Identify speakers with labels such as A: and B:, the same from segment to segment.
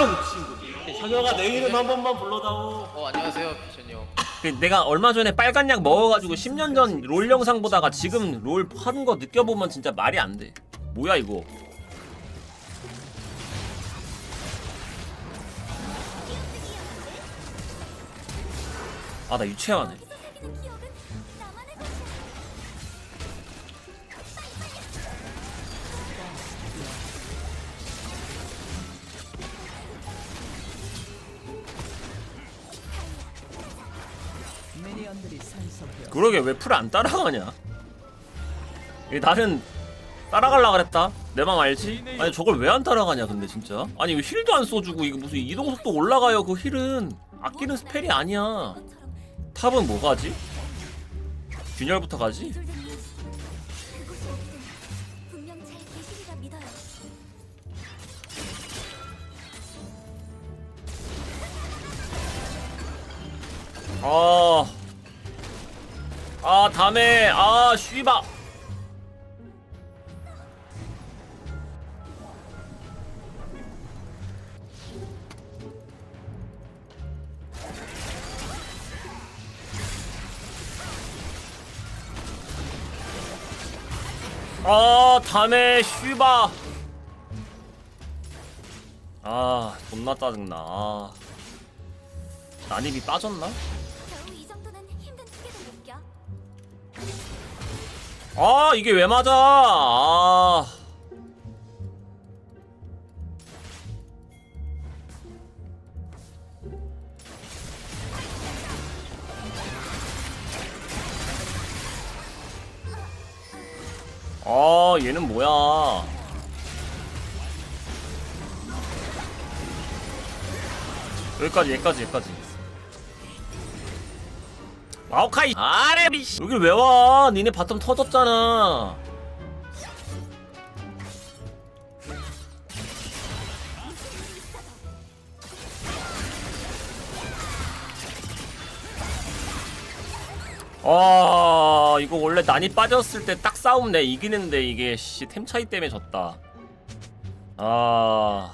A: 아우 친구들. 현영아 내 이름 한 번만 불러다오.
B: 어 안녕하세요 비션이 형.
A: 그 내가 얼마 전에 빨간 약 먹어가지고 10년 전 롤 영상 보다가 지금 롤 하는 거 느껴보면 진짜 말이 안 돼. 뭐야 이거? 아 나 유치하네 그러게 왜 풀 안 따라가냐? 나는 따라갈라 그랬다. 내 맘 알지? 아니 저걸 왜 안 따라가냐 근데 진짜? 아니 왜 힐도 안 써주고 이거 무슨 이동 속도 올라가요? 그 힐은 아끼는 스펠이 아니야. 탑은 뭐 가지? 균열부터 가지? 아, 아 다음에 아 쉬바. 아 다음에 쉬바. 아 존나 짜증나. 아. 난입이 빠졌나? 아 이게 왜 맞아 아 아, 얘는 뭐야? 여기까지, 여기까지, 여기까지. 마오카이 아레비 씨. 여길 왜 와? 니네 바텀 터졌잖아. 아 이거 원래 난이 빠졌을 때 딱 싸움 내 이기는데 이게 씨 템 차이 때문에 졌다. 아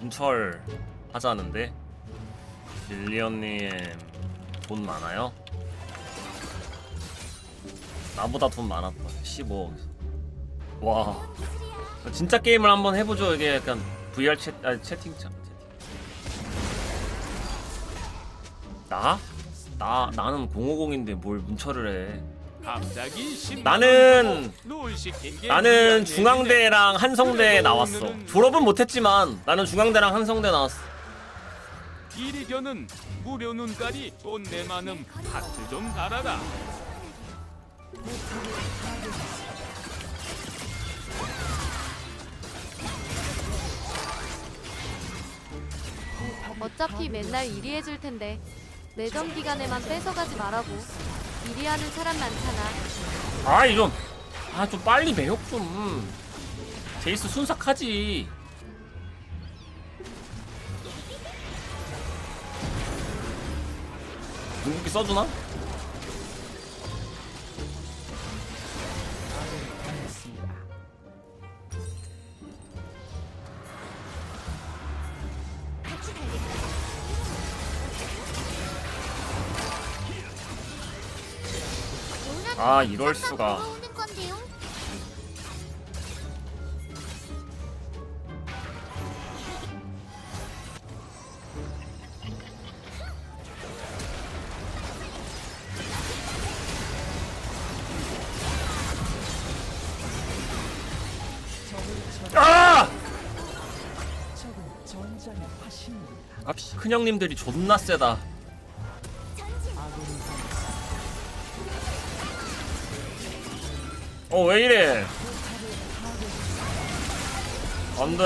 A: 문철 하자는데. 빌리언님 돈 많아요? 나보다 돈 많았다 15. 와 진짜 게임을 한번 해보죠 이게 약간 VR 채, 아니, 채팅창 채팅. 나? 나 나는 050인데 뭘 문철을 해 나는 나는. 중앙대랑 한성대 나왔어 졸업은 못했지만 나는 중앙대랑 한성대 나왔어
C: 이리견은 무료 눈깔이 돈내 많음 하트 좀 달아라
D: 어차피 맨날 1위 해줄 텐데 내전 기간에만 뺏어가지 말라고 1위 하는 사람 많잖아
A: 아이 좀, 아좀 빨리 매혹 좀. 제이스 순삭하지. 궁극기 써주나? 아, 이럴 수가. 아, 큰 형님들이 존나 세다. 어, 왜 이래? 안 돼.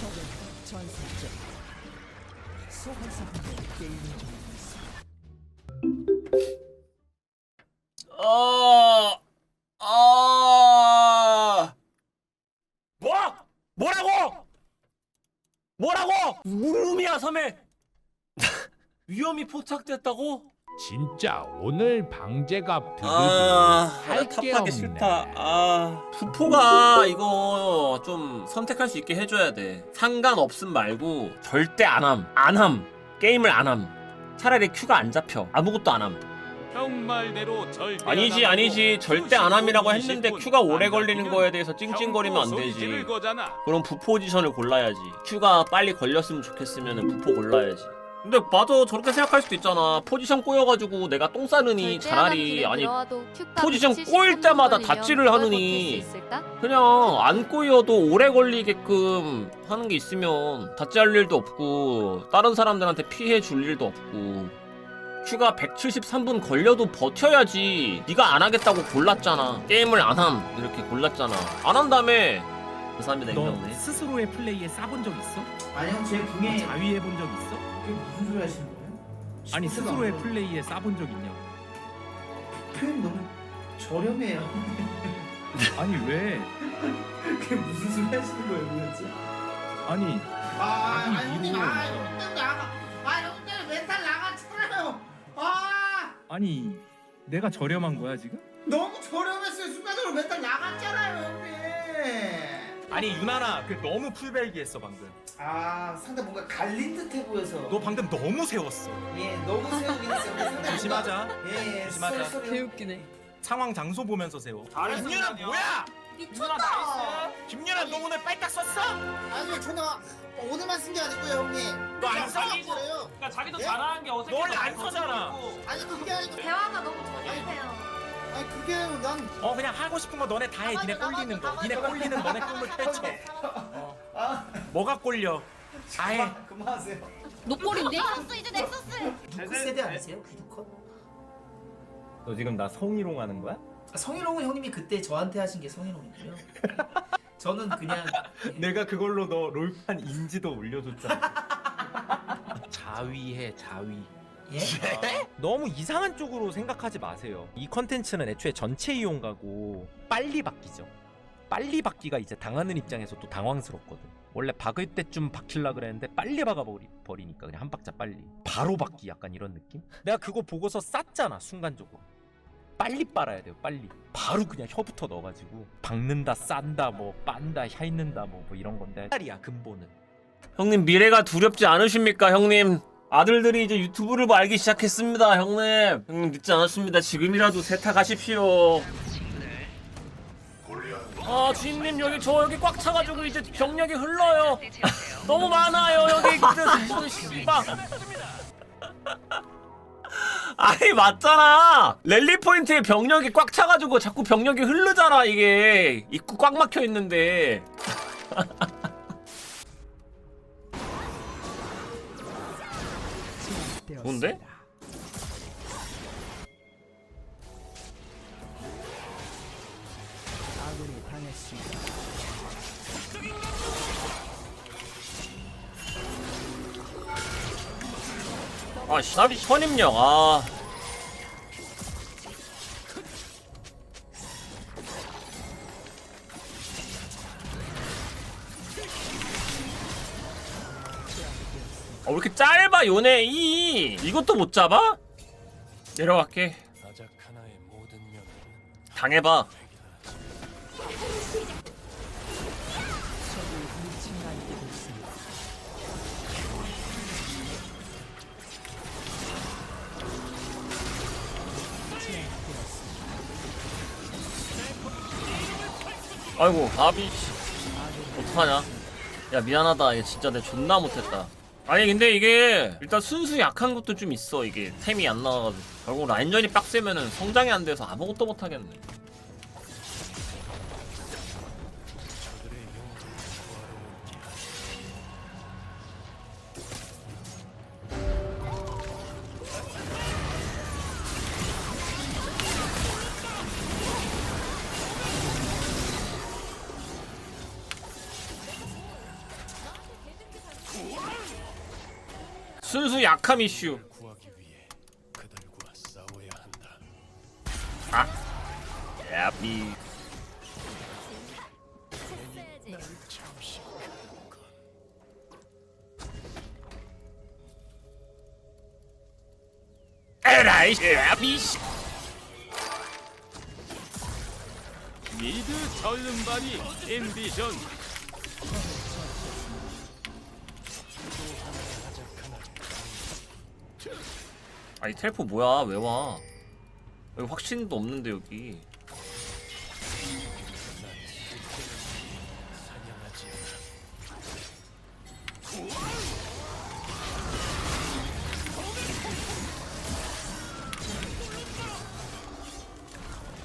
E: 적은 전설적 소환사분의 게임 중입니다.
A: 어, 아, 뭐? 뭐라고? 뭐라고? 울음이야 섬에 위험이 포착됐다고?
B: 진짜 오늘 방제가 드디어
A: 아,
B: 할 게
A: 탑하기
B: 없네.
A: 싫다. 아, 부포가 이거 좀 선택할 수 있게 해줘야 돼. 상관없음 말고 절대 안 함. 안 함. 게임을 안 함. 차라리 큐가 안 잡혀. 아무것도 안 함.
C: 형 말대로 절대
A: 아니지,
C: 안
A: 아니지. 절대 안 함이라고
C: 20분,
A: 했는데
C: 20분
A: 큐가 오래
C: 안
A: 걸리는 거에 대해서 찡찡거리면 안 되지. 그럼 부포 포지션을 골라야지. 큐가 빨리 걸렸으면 좋겠으면 부포 골라야지. 근데 맞아. 저렇게 생각할 수도 있잖아. 포지션 꼬여가지고 내가 똥 싸느니 차라리. 아니 포지션
D: 73
A: 꼬일 때마다
D: 그걸
A: 하느니. 그냥 안 꼬여도 오래 걸리게끔 하는 게 있으면 다치 할 일도 없고 다른 사람들한테 피해 줄 일도 없고 큐가 173분 걸려도 버텨야지 네가 안 하겠다고 골랐잖아. 게임을 안 함. 이렇게 골랐잖아. 안 한 다음에 감사합니다
F: 너
A: 인정네
F: 스스로의 플레이에 싸본 적 있어?
G: 아니요 제 궁에
F: 자위해 본 적 있어?
G: 그게 무슨 소리 하시는 거예요?
F: 아니. 스스로의 플레이에 싸본 적 있냐?
G: 표현 너무 저렴해요
F: 아니 왜?
G: 그게 무슨 소리 하시는 거예요 도대체?
F: 아니
G: 아
F: 아니,
G: 아니 형님
F: 이거-
G: 아 형님 아 형님 멘탈 나갔잖아요 아
F: 아니 내가 저렴한 거야 지금?
G: 너무 저렴했어요 순간적으로 멘탈
F: 아니 유나나 그 너무 풀벨기 했어 방금.
G: 아 상대 뭔가 갈린 듯해 보여서
F: 너 방금 너무 세웠어.
G: 예 너무 세우긴 했어요 근데 상대
F: 조심하자.
G: 예 예
F: 조심하자.
G: 쏘리 쏘리
E: 개웃기네.
F: 상황 장소 보면서 세워. 김유나 뭐야? 김유나 너 오늘 빨딱 썼어?
G: 아니요 저는 오늘만 쓴 게 아니고요 형님
F: 너안 써?
G: 거예요
A: 그러니까 자기도
G: 예?
A: 잘하는
F: 게너 원래 안 써잖아.
G: 아니 그게 아니고
H: 대화가 너무 저렴해요.
G: 아니 그게 난
F: 어 그냥 하고 싶은 거 너네 다 해. 니네 꼴리는 거. 니네 꼴리는 너네 꿈을 펼쳐. 어.
G: 아,
F: 뭐가 꼴려? 다 해.
G: 그만, 그만하세요.
H: 녹골인데? 넥서스 이제 넥서스.
G: 그 세대 아니세요? 귀두컷?
F: 너 지금 나 성희롱 하는 거야?
G: 아, 성희롱은 형님이 그때 저한테 하신 게 성희롱이고요. 저는 그냥
F: 내가 그걸로 너 롤판 인지도 올려줬잖아. 자위해 자위.
G: 예?
I: 너무 이상한 쪽으로 생각하지 마세요. 이 컨텐츠는 애초에 전체 이용가고 빨리 바뀌죠. 빨리 바뀌가 이제 당하는 입장에서 또 당황스럽거든. 원래 박을 때쯤 박힐라 그랬는데 빨리 박아버리 버리니까 그냥 한 박자 빨리. 바로 박기 약간 이런 느낌? 내가 그거 보고서 쌌잖아 순간적으로. 빨리 빨아야 돼요 빨리. 바로 그냥 혀부터 넣어가지고 박는다 싼다 뭐 빤다 혀 있는다 뭐, 뭐 이런 건데 딸이야 근본은.
A: 형님 미래가 두렵지 않으십니까 형님 아들들이 이제 유튜브를 뭐 알기 시작했습니다 형님. 형님 늦지 않았습니다. 지금이라도 세탁하십시오. 아 주인님 여기 저 여기 꽉 차가지고 이제 병력이 흘러요. 너무 많아요 여기. 그, 씨발. 아니 맞잖아. 랠리 포인트에 병력이 꽉 차가지고 자꾸 병력이 흐르잖아 이게. 입구 꽉 막혀 있는데 좋은데?
E: 아군이 당했습니다.
A: 아, 시 선임력, 아. 아, 왜 이렇게 짧아, 요네, 이. 이것도 못 잡아? 내려갈게. 당해봐. 아이고, 아비, 씨. 어떡하냐. 야, 미안하다. 이게 진짜 내 존나 못했다. 아니, 근데 이게, 일단 순수 약한 것도 좀 있어, 이게. 템이 안 나와가지고. 결국 라인전이 빡세면은 성장이 안 돼서 아무것도 못하겠네. 순수 약함 이슈. 아, 야비. 에라이. 미씨
C: 미드 절름발이 엠비션
A: 아니 텔포 뭐야 왜 와? 여기 확신도 없는데 여기.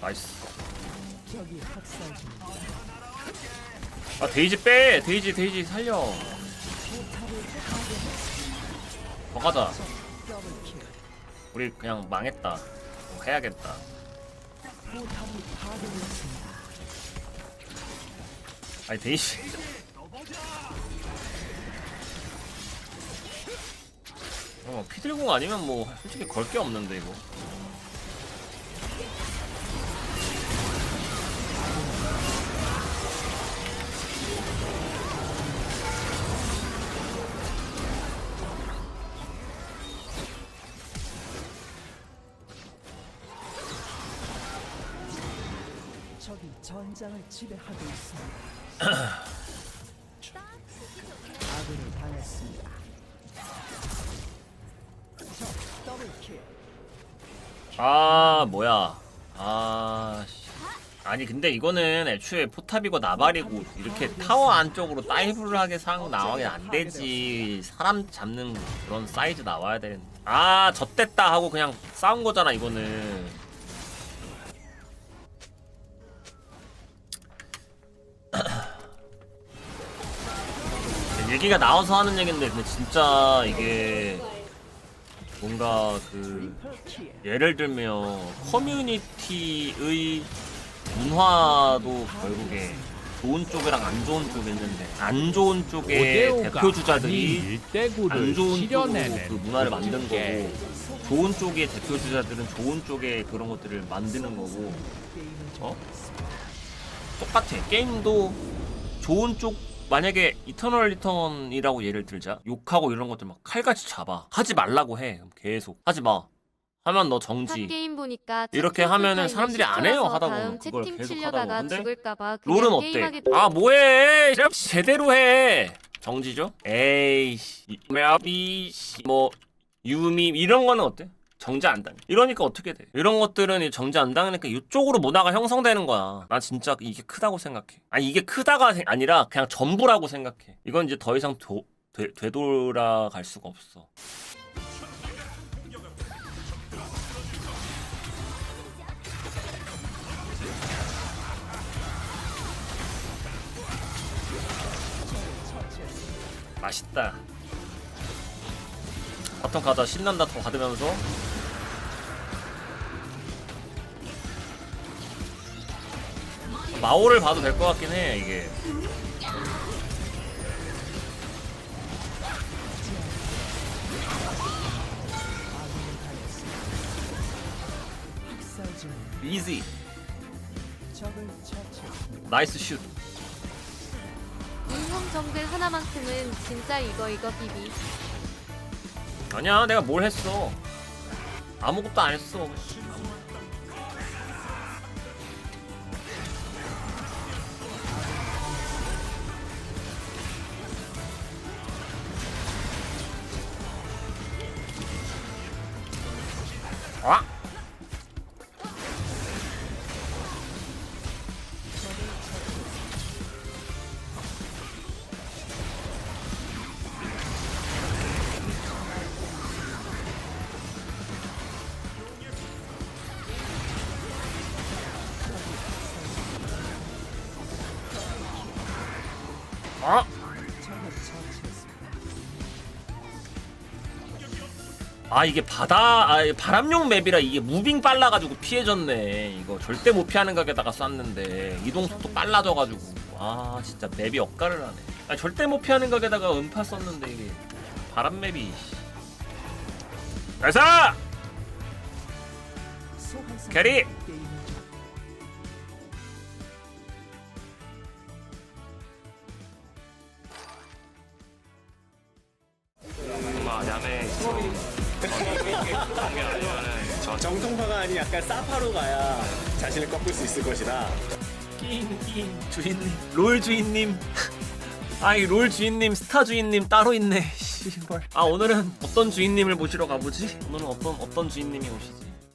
A: 나이스. 아 데이지 빼 데이지 데이지 살려. 더 가자. 우리 그냥 망했다. 해야겠다.
E: 포탑이 파괴되었습니다.
A: 아니 데이지. 어, 피들공 아니면 뭐 솔직히 걸 게 없는데 이거.
E: 지배하고 있습니다. 아군이 당했습니다.
A: 아 뭐야. 아 씨. 아니 근데 이거는 애초에 포탑이고 나발이고 이렇게 타워 안쪽으로 다이브를 하게 상 나와게 안 되지 사람 잡는 그런 사이즈 나와야 되는데 아 젖됐다 하고 그냥 싸운 거잖아 이거는 얘기가 나와서 하는 얘긴데 근데 진짜 이게 뭔가 그. 예를 들면 커뮤니티의 문화도 결국에 좋은 쪽이랑 안 좋은 쪽이 있는데 안 좋은 쪽의 대표 주자들이 안 좋은 쪽으로 그 문화를 만든
B: 게
A: 거고 좋은 쪽의 대표 주자들은 좋은 쪽의 그런 것들을 만드는 거고 어? 똑같아 게임도 좋은 쪽 만약에 이터널 리턴이라고 예를 들자 욕하고 이런 것들 막 칼같이 잡아 하지 말라고 해 그럼 계속 하지 마 하면
D: 너탑
A: 정지
D: 게임 보니까
A: 이렇게 하면은 사람들이 안 해요,
D: 10초라서
A: 하다 보면. 그걸 계속 하다 보면. 근데
D: 죽을까봐
A: 롤은 어때? 아 뭐해? 제대로 해. 정지죠? 에이씨, 메아비, 뭐 유미 이런 거는 어때? 정지 안 당해. 이러니까 어떻게 돼? 이런 것들은 이 정지 안 당하니까 이쪽으로 문화가 형성되는 거야. 난 진짜 이게 크다고 생각해. 아니 이게 크다가 생- 아니라 그냥 전부라고 생각해. 이건 이제 더 이상 도, 되, 되돌아갈 수가 없어. 맛있다. 바텀 가자 신난다 더 받으면서 마오를 봐도 될 것 같긴 해 이게. 이지. 나이스 슛
D: 인성 정글 하나만큼은 진짜 이거 이거 비비
A: 아니야 내가 뭘 했어 아무것도 안 했어 아! 아 이게 바다 아 바람용 맵이라 이게 무빙 빨라가지고 피해졌네 이거 절대 못 피하는 각에다가 쐈는데 이동 속도 빨라져가지고 아 진짜 맵이 억가를 하네 아 절대 못 피하는 각에다가 음파 썼는데 이게 바람 맵이 나이스 캐리!
J: 약간 사파로 가야 자신을 꺾을 수 있을 것이다.
A: 낑낑 주인님. 롤 주인님. 아이 롤 주인님 스타 주인님 따로 있네 씨발. 아 오늘은 어떤 주인님을 모시러 가보지? 오늘은 어떤 어떤 주인님이 오시지